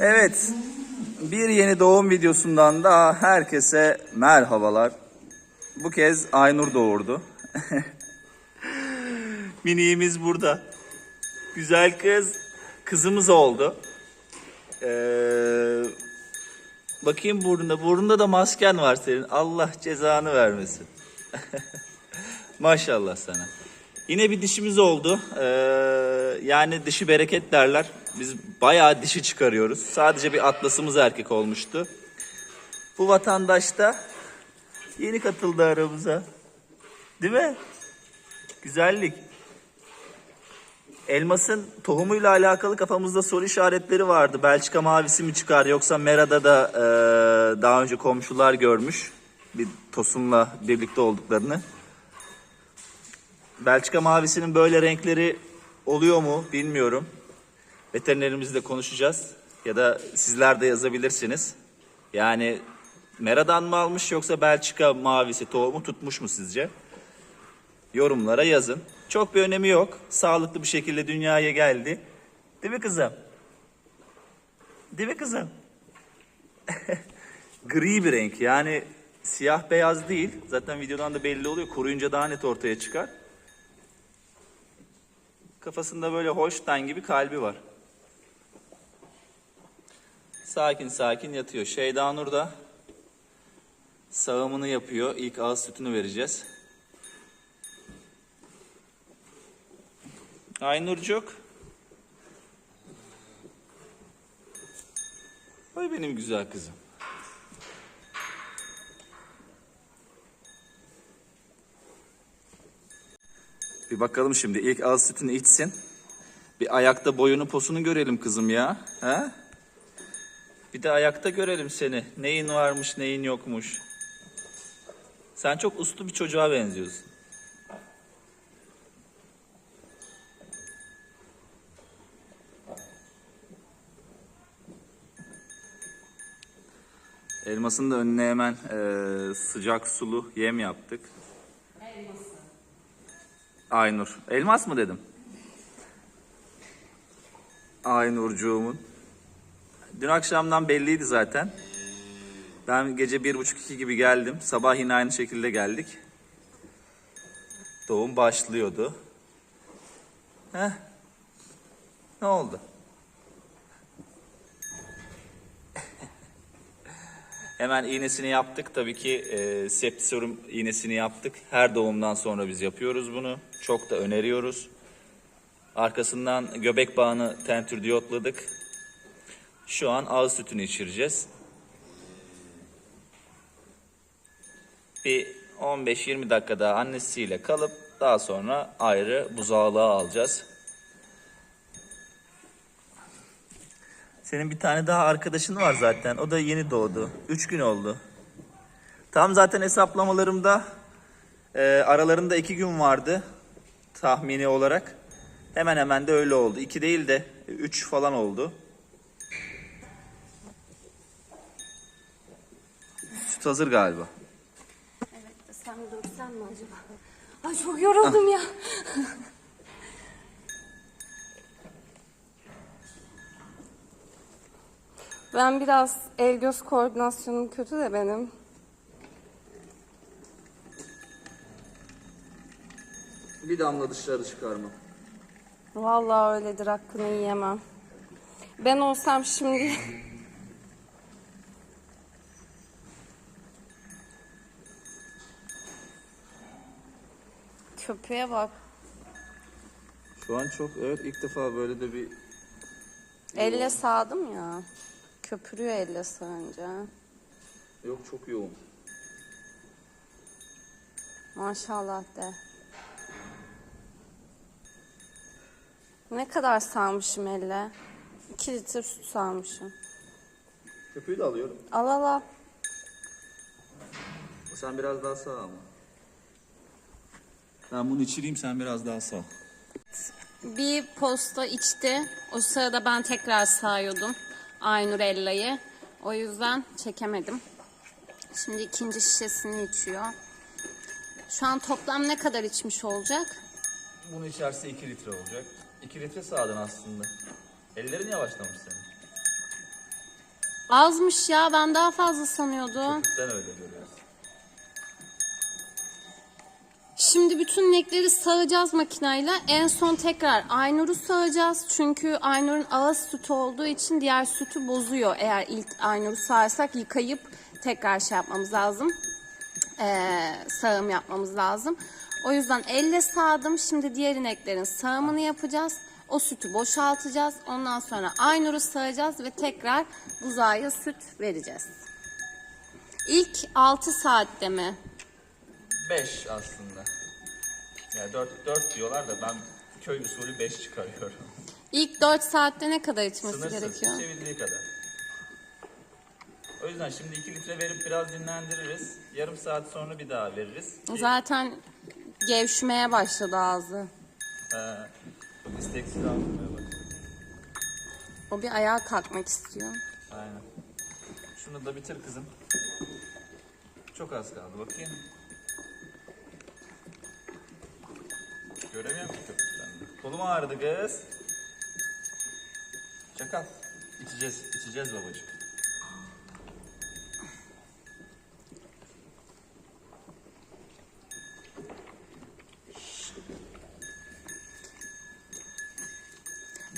Evet. Bir yeni doğum videosundan da herkese merhabalar. Bu kez Aynur doğurdu. Miniğimiz burada. Güzel kız. Kızımız oldu. Ee, bakayım burnunda. Burnunda da masken var senin. Allah cezanı vermesin. Maşallah sana. Yine bir dişimiz oldu. Ee, yani dişi bereket derler. Biz bayağı dişi çıkarıyoruz. Sadece bir atlasımız erkek olmuştu. Bu vatandaş da yeni katıldı aramıza. Değil mi? Güzellik. Elmas'ın tohumuyla alakalı kafamızda soru işaretleri vardı. Belçika mavisi mi çıkar yoksa Mera'da da e, daha önce komşular görmüş. Bir Tosun'la birlikte olduklarını. Belçika mavisinin böyle renkleri oluyor mu bilmiyorum. Veterinerimizle konuşacağız. Ya da sizler de yazabilirsiniz. Yani Mera'dan mı almış yoksa Belçika mavisi tohumu tutmuş mu sizce? Yorumlara yazın. Çok bir önemi yok. Sağlıklı bir şekilde dünyaya geldi. Değil mi kızım? Değil mi kızım? Gri bir renk yani siyah beyaz değil. Zaten videodan da belli oluyor. Kuruyunca daha net ortaya çıkar. Kafasında böyle Holstein gibi kalbi var. Sakin sakin yatıyor. Şeyda Nur da sağımını yapıyor. İlk ağız sütünü vereceğiz. Aynurcuk. Ay benim güzel kızım. Bir bakalım şimdi. İlk ağız sütünü içsin. Bir ayakta boyunu posunu görelim kızım ya. Ha? Bir de ayakta görelim seni. Neyin varmış neyin yokmuş. Sen çok uslu bir çocuğa benziyorsun. Elmasın da önüne hemen eee, sıcak sulu yem yaptık. Aynur. Elmas mı dedim? Aynurcuğumun. Dün akşamdan belliydi zaten. Ben gece bir buçuk iki gibi geldim. Sabah yine aynı şekilde geldik. Doğum başlıyordu. Heh. Ne oldu? Hemen iğnesini yaptık. Tabii ki e, septiserum iğnesini yaptık. Her doğumdan sonra biz yapıyoruz bunu. Çok da öneriyoruz. Arkasından göbek bağını tentür diyotladık. Şu an ağız sütünü içireceğiz. Bir 15-20 dakika daha annesiyle kalıp daha sonra ayrı buzağlığa alacağız. Senin bir tane daha arkadaşın var zaten. O da yeni doğdu. Üç gün oldu. Tam zaten hesaplamalarımda e, aralarında iki gün vardı tahmini olarak. Hemen hemen de öyle oldu. İki değil de üç falan oldu. Süt hazır galiba. Evet sen döksen mi acaba? Ay çok yoruldum ya. Ben biraz el göz koordinasyonum kötü de benim. Bir damla dışarı çıkarma. Vallahi öyledir hakkını yiyemem. Ben olsam şimdi Köpeğe bak. Şu an çok evet ilk defa böyle de bir Elle sağdım ya. Köpürüyor elle sığınca. yok çok yoğun. Maşallah de. Ne kadar sağmışım elle? 2 litre süt sağmışım. Köpüğü de alıyorum. Al al al. Sen biraz daha sağ ama. Ben bunu içireyim sen biraz daha sağ. Bir posta içti. O sırada ben tekrar sağıyordum. Aynur Ella'yı. O yüzden çekemedim. Şimdi ikinci şişesini içiyor. Şu an toplam ne kadar içmiş olacak? Bunu içerse 2 litre olacak. 2 litre sağdın aslında. Ellerin yavaşlamış senin. Azmış ya ben daha fazla sanıyordum. Ben öyle görüyoruz. Şimdi bütün inekleri sağacağız makinayla. En son tekrar Aynur'u sağacağız. Çünkü Aynur'un ağız sütü olduğu için diğer sütü bozuyor. Eğer ilk Aynur'u sağarsak yıkayıp tekrar şey yapmamız lazım. Ee, sağım yapmamız lazım. O yüzden elle sağdım. Şimdi diğer ineklerin sağımını yapacağız. O sütü boşaltacağız. Ondan sonra Aynur'u sağacağız ve tekrar buzağa süt vereceğiz. İlk 6 saatte mi? 5 aslında. Ya 4, 4 diyorlar da ben köy usulü 5 çıkarıyorum. İlk 4 saatte ne kadar içmesi Sınırsız gerekiyor? içebildiği kadar. O yüzden şimdi 2 litre verip biraz dinlendiririz. Yarım saat sonra bir daha veririz. Zaten gevşemeye başladı ağzı. e, çok isteksiz almaya bak. O bir ayağa kalkmak istiyor. Aynen. Şunu da bitir kızım. Çok az kaldı bakayım. Göremiyorum ki köpüklerini. Kolum ağrıdı kız. Çakal. İçeceğiz, içeceğiz babacığım.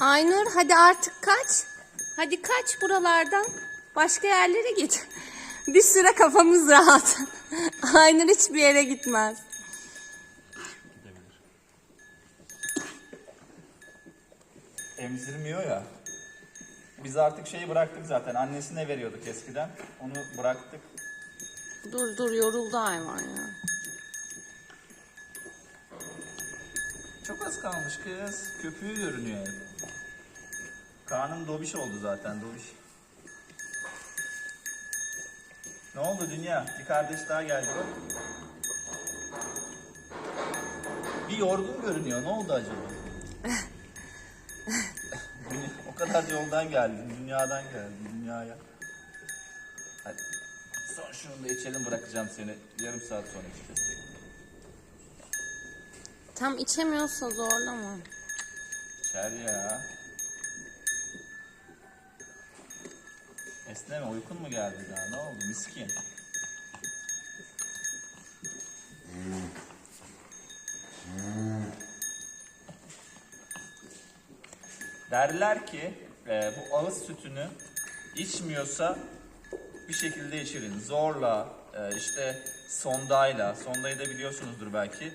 Aynur hadi artık kaç. Hadi kaç buralardan. Başka yerlere git. Bir süre kafamız rahat. Aynur hiçbir yere gitmez. Gidebilir. Emzirmiyor ya. Biz artık şeyi bıraktık zaten. Annesine veriyorduk eskiden. Onu bıraktık. Dur dur yoruldu hayvan ya. Çok az kalmış kız. Köpüğü görünüyor hep. Karnım dobiş oldu zaten dobiş. Ne oldu dünya? Bir kardeş daha geldi bak. Bir yorgun görünüyor. Ne oldu acaba? Kadar yoldan geldin. Dünyadan geldin. Dünyaya. Hadi. Son şunu da içelim bırakacağım seni. Yarım saat sonra içeceğiz. Tam içemiyorsa zorlama. İçer ya. Esneme uykun mu geldi daha ne oldu miskin? Derler ki e, bu ağız sütünü içmiyorsa bir şekilde içirin. Zorla, e, işte sondayla, sondayı da biliyorsunuzdur belki.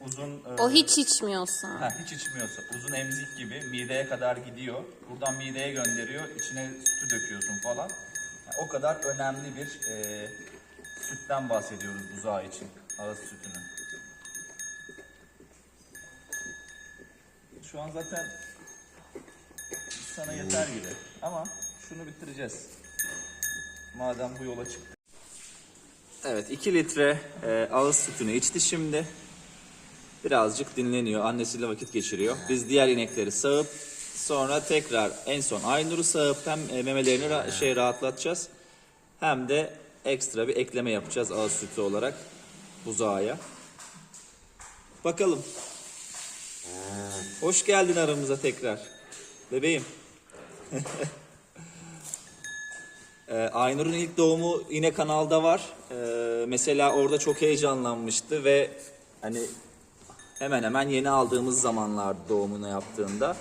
Uzun e, O hiç içmiyorsa. Ha, hiç içmiyorsa uzun emzik gibi mideye kadar gidiyor. Buradan mideye gönderiyor. içine sütü döküyorsun falan. Yani o kadar önemli bir e, sütten bahsediyoruz buzağı için. Ağız sütünü. Şu an zaten sana yeter gibi. Ama şunu bitireceğiz. Madem bu yola çıktık. Evet 2 litre e, ağız sütünü içti şimdi. Birazcık dinleniyor. Annesiyle vakit geçiriyor. Biz diğer inekleri sağıp sonra tekrar en son Aynur'u sağıp hem e, memelerini ra- şey rahatlatacağız. Hem de ekstra bir ekleme yapacağız ağız sütü olarak buzağa. Bakalım. Hoş geldin aramıza tekrar. Bebeğim. Ee, Aynur'un ilk doğumu yine kanalda var. Ee, mesela orada çok heyecanlanmıştı ve hani hemen hemen yeni aldığımız zamanlarda doğumunu yaptığında.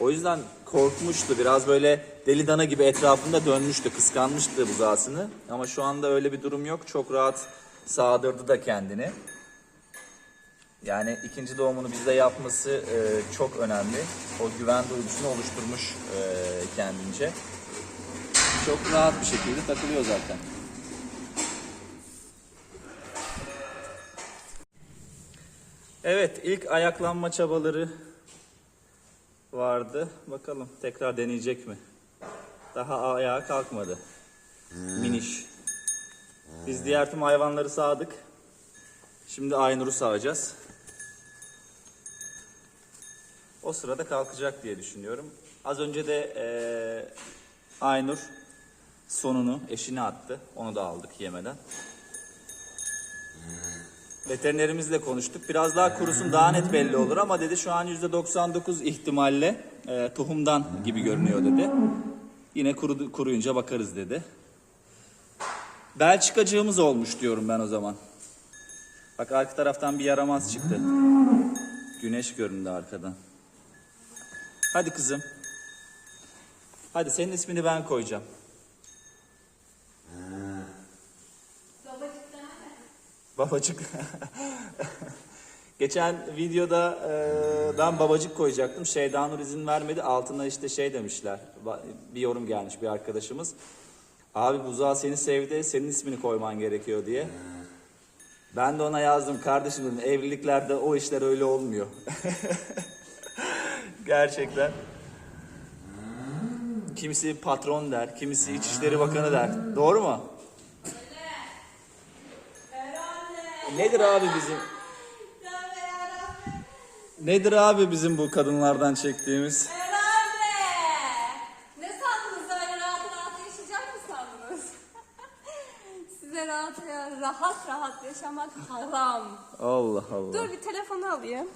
O yüzden korkmuştu. Biraz böyle deli dana gibi etrafında dönmüştü. Kıskanmıştı buzağısını. Ama şu anda öyle bir durum yok. Çok rahat sağdırdı da kendini. Yani ikinci doğumunu bizde yapması e, çok önemli. O güven duygusunu oluşturmuş e, kendince. Çok rahat bir şekilde takılıyor zaten. Evet, ilk ayaklanma çabaları vardı. Bakalım tekrar deneyecek mi? Daha ayağa kalkmadı. Miniş. Biz diğer tüm hayvanları sağdık. Şimdi Aynur'u sağacağız. O sırada kalkacak diye düşünüyorum. Az önce de eee Aynur sonunu eşine attı. Onu da aldık yemeden. Veterinerimizle konuştuk. Biraz daha kurusun daha net belli olur ama dedi şu an %99 ihtimalle e, tohumdan gibi görünüyor dedi. Yine kurudu, kuruyunca bakarız dedi. Belçikacığımız olmuş diyorum ben o zaman. Bak arka taraftan bir yaramaz çıktı. Güneş göründü arkadan. Hadi kızım. Hadi senin ismini ben koyacağım. Babacık. Geçen videoda e, ben babacık koyacaktım. Şeyda Nur izin vermedi. Altına işte şey demişler. Bir yorum gelmiş bir arkadaşımız. Abi buzağı seni sevdi. Senin ismini koyman gerekiyor diye. Ben de ona yazdım. Kardeşim evliliklerde o işler öyle olmuyor. Gerçekten. Kimisi patron der, kimisi İçişleri Bakanı der. Doğru mu? Nedir abi bizim? Nedir abi bizim bu kadınlardan çektiğimiz? Ne sandınız öyle rahat rahat yaşayacak mı sandınız? Size rahat rahat rahat yaşamak haram. Allah Allah. Dur bir telefonu alayım.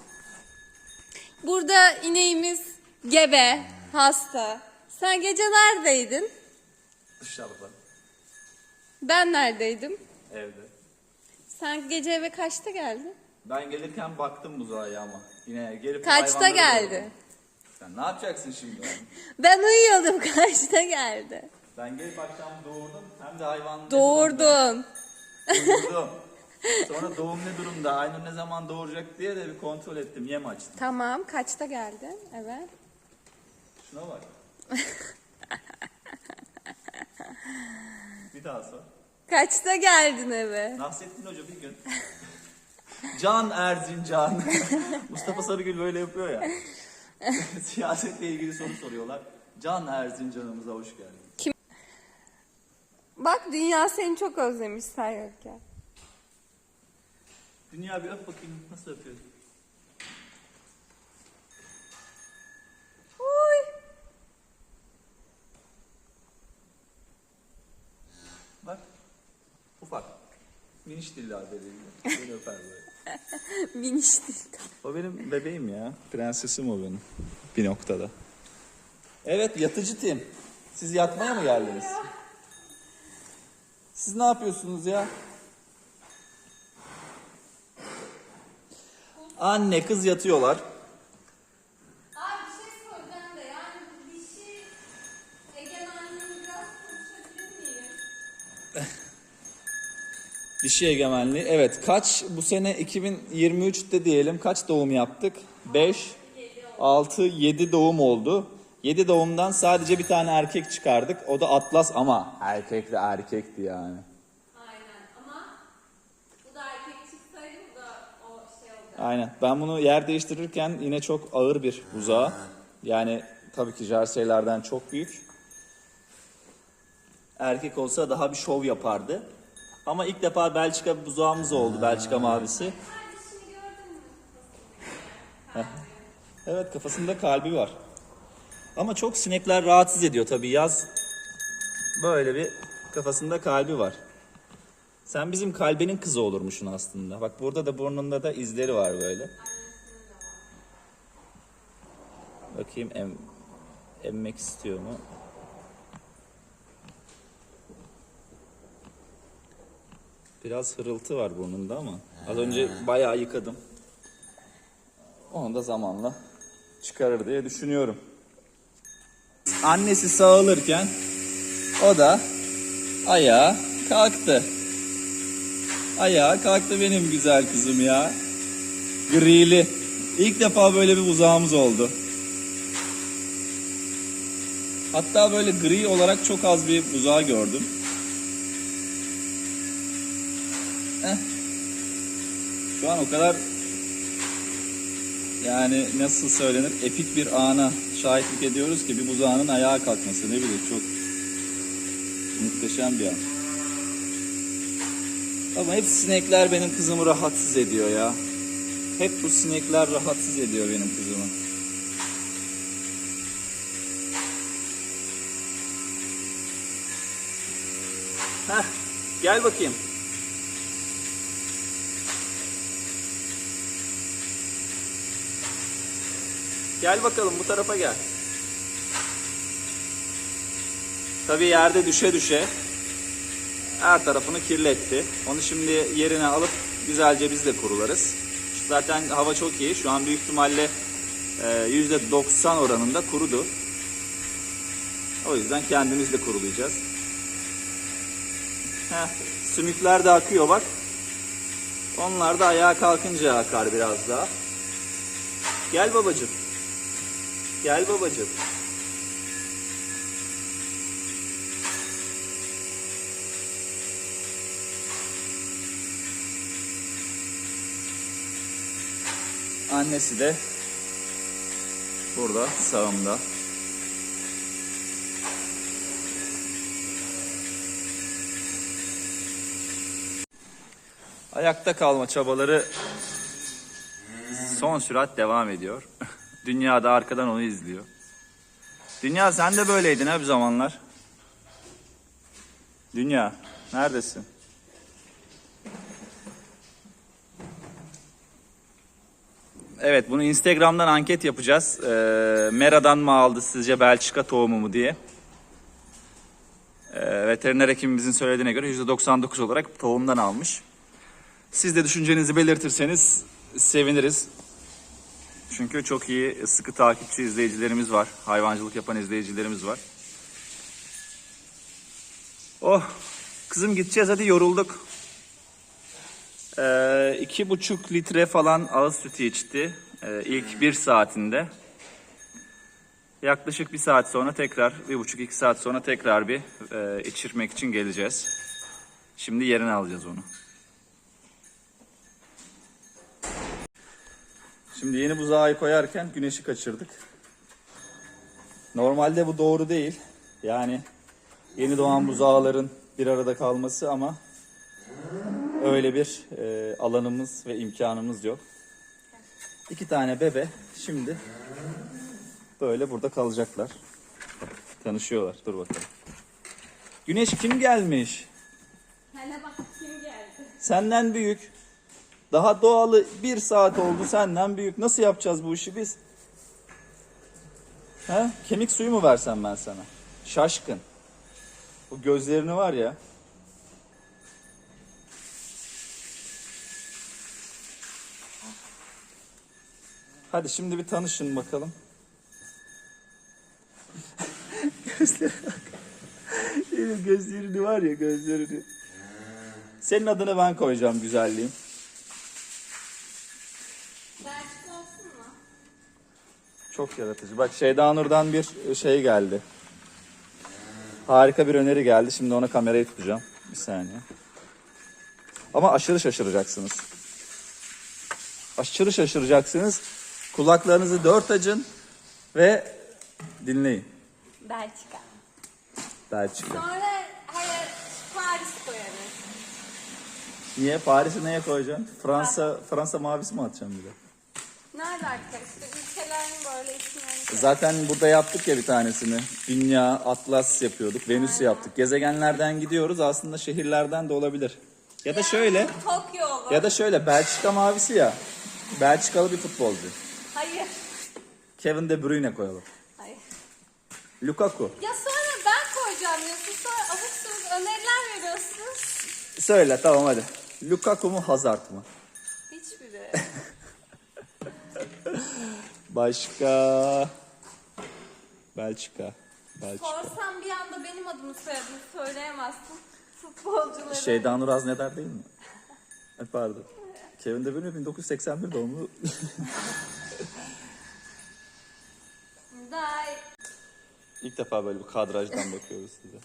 Burada ineğimiz gebe, hasta. Sen gece neredeydin? Dışarıda, Ben neredeydim? evde. Sen gece eve kaçta geldin? Ben gelirken baktım buzağa ama. Yine gelip Kaçta hayvanları geldi? gördüm. Sen ne yapacaksın şimdi? Ben uyuyordum kaçta geldi? Ben gelip akşam doğurdum hem de hayvan Doğurdun. Doğurdum. Sonra doğum ne durumda? Aynur ne zaman doğuracak diye de bir kontrol ettim. Yem açtım. Tamam kaçta geldin eve? Şuna bak. bir daha sor. Kaçta geldin eve? Nasrettin Hoca bir gün. Can Erzincan. Mustafa Sarıgül böyle yapıyor ya. Siyasetle ilgili soru soruyorlar. Can Erzincan'ımıza hoş geldin. Bak dünya seni çok özlemiş sen yokken. Dünya bir öp bakayım. Nasıl öpüyorsun? Uy. Bak. Ufak. Miniş diller bebeğim. Böyle öper böyle. Minişti. O benim bebeğim ya. Prensesim o benim. Bir noktada. Evet yatıcı tim. Siz yatmaya mı geldiniz? Siz ne yapıyorsunuz ya? Anne kız yatıyorlar. Abi bir şey soracağım da yani bu dişi egemenliğini biraz konuşabilir miyim? Dişi egemenliği. Evet kaç bu sene 2023'te diyelim kaç doğum yaptık? 5, 6, 7 doğum oldu. 7 doğumdan sadece bir tane erkek çıkardık. O da Atlas ama erkek de erkekti yani. Aynen ama bu da erkek çıksaydı bu da o şey olacak. Aynen. Ben bunu yer değiştirirken yine çok ağır bir buzağı. Yani tabii ki jerseylerden çok büyük. Erkek olsa daha bir şov yapardı. Ama ilk defa Belçika buzağımız oldu. Belçika mavisi. Evet kafasında kalbi var. Ama çok sinekler rahatsız ediyor tabii yaz. Böyle bir kafasında kalbi var. Sen bizim kalbenin kızı olurmuşsun aslında. Bak burada da burnunda da izleri var böyle. Bakayım em, emmek istiyor mu? Biraz hırıltı var burnunda ama az önce bayağı yıkadım. Onu da zamanla çıkarır diye düşünüyorum. Annesi sağılırken o da ayağa kalktı. Ayağa kalktı benim güzel kızım ya. Grili. İlk defa böyle bir uzağımız oldu. Hatta böyle gri olarak çok az bir buzağı gördüm. Eh. Şu an o kadar yani nasıl söylenir epik bir ana şahitlik ediyoruz ki bir buzağının ayağa kalkması ne bileyim çok muhteşem bir an. Ama hep sinekler benim kızımı rahatsız ediyor ya. Hep bu sinekler rahatsız ediyor benim kızımı. Heh, gel bakayım. Gel bakalım bu tarafa gel. Tabii yerde düşe düşe her tarafını kirletti. Onu şimdi yerine alıp güzelce biz de kurularız. Zaten hava çok iyi. Şu an büyük ihtimalle e, %90 oranında kurudu. O yüzden kendimiz de kurulayacağız. Heh, sümükler de akıyor bak. Onlar da ayağa kalkınca akar biraz daha. Gel babacığım. Gel babacığım. Annesi de burada sağımda. Ayakta kalma çabaları son sürat devam ediyor. Dünya da arkadan onu izliyor. Dünya sen de böyleydin ha bir zamanlar. Dünya neredesin? Evet bunu Instagram'dan anket yapacağız. Ee, Mera'dan mı aldı sizce Belçika tohumu mu diye. Ee, veteriner hekimimizin söylediğine göre %99 olarak tohumdan almış. Siz de düşüncenizi belirtirseniz seviniriz. Çünkü çok iyi sıkı takipçi izleyicilerimiz var. Hayvancılık yapan izleyicilerimiz var. Oh kızım gideceğiz hadi yorulduk. Ee, iki buçuk litre falan ağız sütü içti ee, ilk bir saatinde. Yaklaşık bir saat sonra tekrar, bir buçuk iki saat sonra tekrar bir e, içirmek için geleceğiz. Şimdi yerine alacağız onu. Şimdi yeni buzağı koyarken güneşi kaçırdık. Normalde bu doğru değil. Yani yeni doğan buzağların bir arada kalması ama öyle bir e, alanımız ve imkanımız yok. İki tane bebe şimdi böyle burada kalacaklar. Tanışıyorlar. Dur bakalım. Güneş kim gelmiş? Hele bak kim geldi. Senden büyük. Daha doğalı bir saat oldu senden büyük. Nasıl yapacağız bu işi biz? He? Kemik suyu mu versem ben sana? Şaşkın. Bu gözlerini var ya. Hadi şimdi bir tanışın bakalım. Gözleri bak. Gözlerini var ya gözlerini. Senin adını ben koyacağım güzelliğim. Belçika olsun mu? Çok yaratıcı. Bak Şeyda Nur'dan bir şey geldi. Harika bir öneri geldi. Şimdi ona kamerayı tutacağım. Bir saniye. Ama aşırı şaşıracaksınız. Aşırı şaşıracaksınız. Kulaklarınızı dört açın ve dinleyin. Belçika. Belçika. Sonra hayır Paris koyarız. Niye? Paris'i neye koyacaksın? Fransa Fransa mavisi mi atacaksın bir de? Ne alaka işte ülkelerin böyle isimlerini Zaten burada yaptık ya bir tanesini. Dünya, Atlas yapıyorduk. Venüs yaptık. Gezegenlerden gidiyoruz. Aslında şehirlerden de olabilir. Ya da şöyle. Tokyo olur. Ya da şöyle Belçika mavisi ya. Belçikalı bir futbolcu. Hayır. Kevin De Bruyne koyalım. Hayır. Lukaku. Ya sonra ben koyacağım ya. Siz sonra abuk sabuk öneriler veriyorsunuz. Söyle tamam hadi. Lukaku mu Hazard mı? Hiçbiri. Başka. Belçika. Belçika. Sorsam bir anda benim adımı soyadımı söyleyemezsin. Futbolcuları. Şeyda Nur Azneder değil mi? E, Pardon. Kevin De Bruyne 1981 doğumlu. İlk defa böyle bir kadrajdan bakıyoruz size.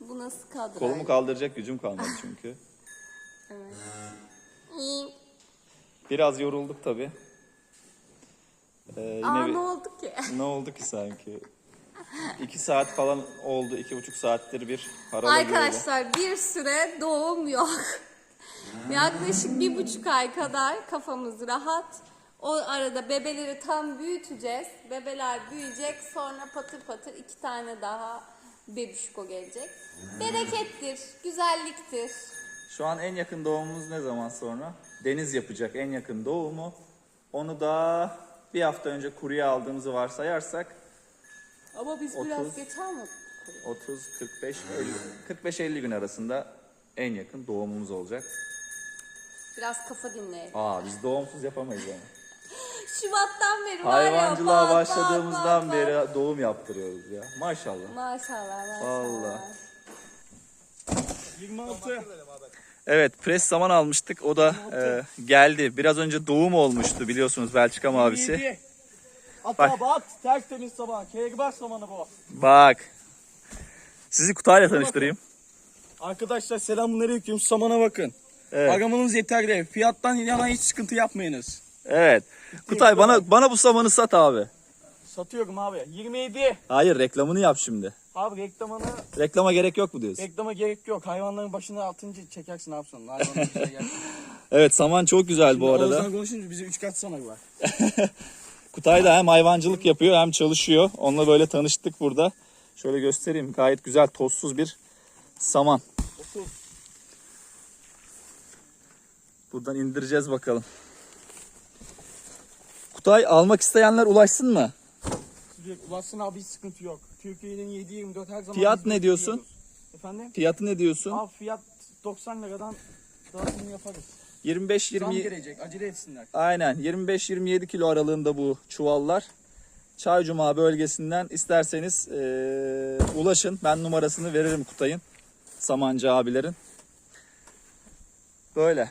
Bu nasıl kadro? Kolumu kaldıracak gücüm kalmadı çünkü. Evet. Biraz yorulduk tabi. Ee, yine Aa bir- ne oldu ki? ne oldu ki sanki? İki saat falan oldu. iki buçuk saattir bir haralı Arkadaşlar bir süre doğum yok. Yaklaşık bir buçuk ay kadar kafamız rahat. O arada bebeleri tam büyüteceğiz. Bebeler büyüyecek. Sonra patır patır iki tane daha bebişko gelecek. Berekettir, güzelliktir. Şu an en yakın doğumumuz ne zaman sonra? Deniz yapacak en yakın doğumu. Onu da bir hafta önce kuruya aldığımızı varsayarsak Ama biz Otuz. biraz geçer mi? yukarı. 30, 45, 50. 45-50 gün arasında en yakın doğumumuz olacak. Biraz kafa dinleyelim. Aa biz doğumsuz yapamayız yani. Şubat'tan beri var ya. Hayvancılığa bak, bak, başladığımızdan bak, beri bak. doğum yaptırıyoruz ya. Maşallah. Maşallah maşallah. Vallahi. 26. Evet pres saman almıştık. O da e, geldi. Biraz önce doğum olmuştu biliyorsunuz Belçika mavisi. 27. At Bak. abi at. Tertemiz sabah. Kegbaş zamanı bu. Bak. Sizi Kutay'la tanıştırayım. Arkadaşlar selamünaleyküm. Samana bakın. Evet. Aramanız yeterli. Fiyattan yana hiç sıkıntı yapmayınız. Evet. Kutay bana bana bu samanı sat abi. Satıyorum abi. 27. Hayır reklamını yap şimdi. Abi reklamını Reklama gerek yok mu diyorsun? reklama gerek yok. Hayvanların başına atınca çekersin ne yapsın. Hayvanlar bize gelsin. Evet saman çok güzel bu arada. Oğuzhan konuşunca bize 3 kat sana var. Kutay da hem hayvancılık yapıyor hem çalışıyor. Onunla böyle tanıştık burada. Şöyle göstereyim. Gayet güzel tozsuz bir saman. Buradan indireceğiz bakalım. Kutay almak isteyenler ulaşsın mı? Ulaşsın abi hiç sıkıntı yok. Türkiye'nin 7-24 her zaman Fiyat ne diyorsun? bekliyoruz. Efendim? Fiyatı ne diyorsun? Abi fiyat 90 liradan dağıtımı yaparız. 25 Zam 20 gelecek acele etsinler. Aynen 25-27 kilo aralığında bu çuvallar. Çaycuma bölgesinden isterseniz eee, ulaşın. Ben numarasını veririm Kutay'ın. Samancı abilerin. Böyle.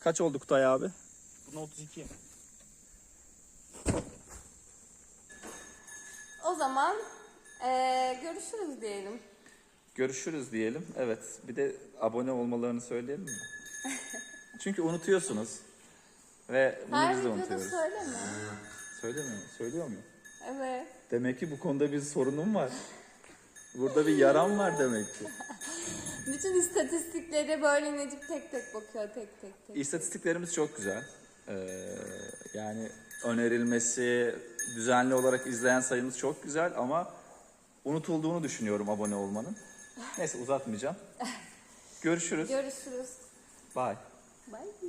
Kaç oldu Kutay abi? Buna 32. O zaman eee, görüşürüz diyelim. Görüşürüz diyelim. Evet. Bir de abone olmalarını söyleyelim mi? Çünkü unutuyorsunuz. Ve bunu Her biz de videoda unutuyoruz. söyleme. Söylemiyor mu? Söylüyor mu? Evet. Demek ki bu konuda bir sorunum var. Burada bir yaram var demek ki. Bütün istatistiklere böyle Necip tek tek bakıyor tek tek tek. İstatistiklerimiz çok güzel. Ee, yani önerilmesi, düzenli olarak izleyen sayımız çok güzel ama unutulduğunu düşünüyorum abone olmanın. Neyse uzatmayacağım. Görüşürüz. Görüşürüz. Bye. Bye.